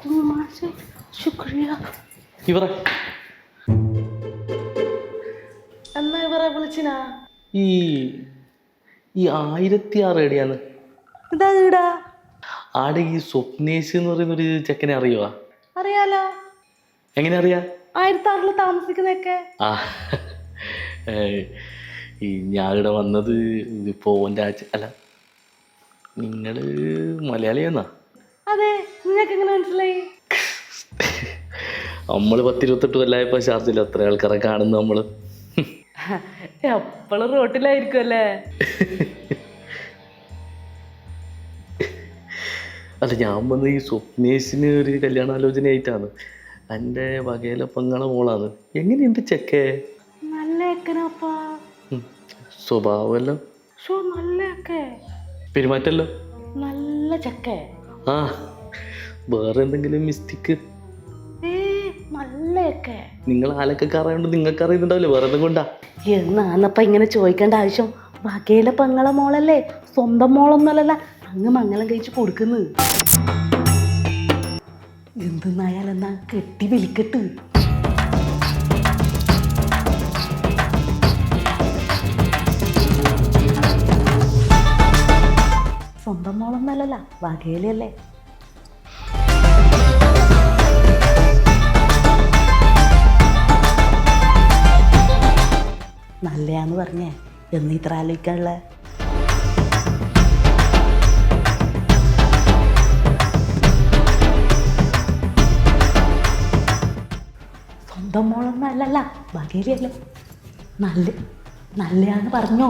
കുമാശ ശുക്രിയ ഇവരെ എന്നാ ഇവരെ വിളിച്ചിനാ? ഈ ഈ ആയിരത്തി ആറ് എടിയാന്ന് ഇതാ ഈടാ ആടെ ഈ സ്വപ്നേഷ് എന്ന് പറയുന്ന ഒരു ചെക്കനെ അറിയുവാ? അറിയാലോ? എങ്ങനെ അറിയാ? ആയിരത്തി ആറിൽ താമസിക്കുന്നൊക്കെ ആ ഏ, ഈ ഞാൻ ഇവിടെ വന്നത് ഇപ്പോൾ ഓന്റെ അല്ല നിങ്ങൾ മലയാളിയാന്നാ? അതെ നിങ്ങൾക്ക് എങ്ങനെ മനസ്സിലായി? നമ്മൾ പത്തിരുപത്തെട്ട് കൊല്ലായപ്പോ ഷാർജിൽ അത്ര ആൾക്കാരെ കാണുന്നു നമ്മൾ എപ്പോഴും റോട്ടിലായിരിക്കും അല്ലേ അല്ല ഞാൻ വന്ന് ഈ സ്വപ്നേഷിന് ഒരു കല്യാണാലോചന ആയിട്ടാണ് എന്റെ വകയിലെ പെങ്ങളെ മോളാണ്. എങ്ങനെയുണ്ട് ചെക്കേ? നല്ല. സ്വഭാവമല്ലോ പെരുമാറ്റമല്ലോ നല്ല ചക്ക ആ വേറെ എന്തെങ്കിലും മിസ്റ്റേക്ക് നിങ്ങൾ ആലക്കൊക്കെ അറിയാണ്ട് നിങ്ങൾക്ക് അറിയുന്നുണ്ടാവില്ലേ? വേറെ എന്തെങ്കിലും കൊണ്ടാ? എന്നാന്നപ്പ ഇങ്ങനെ ചോദിക്കേണ്ട ആവശ്യം? വകയിലെ പെങ്ങളെ മോളല്ലേ? സ്വന്തം മോളൊന്നുമല്ലല്ല അങ്ങ് മംഗലം കഴിച്ച് കൊടുക്കുന്നു. എന്തെന്നായാലെന്നാ കെട്ടി വലിക്കട്ട് സ്വന്തം മോളൊന്നല്ലല്ല വകയിലല്ലേ നല്ലയാന്ന് പറഞ്ഞേ എന്ന് ഇത്ര ആലോചിക്കാനുള്ള? സ്വന്തം മോളൊന്നും അല്ലല്ല വകയിലല്ലേ നല്ല നല്ലയാന്ന് പറഞ്ഞോ.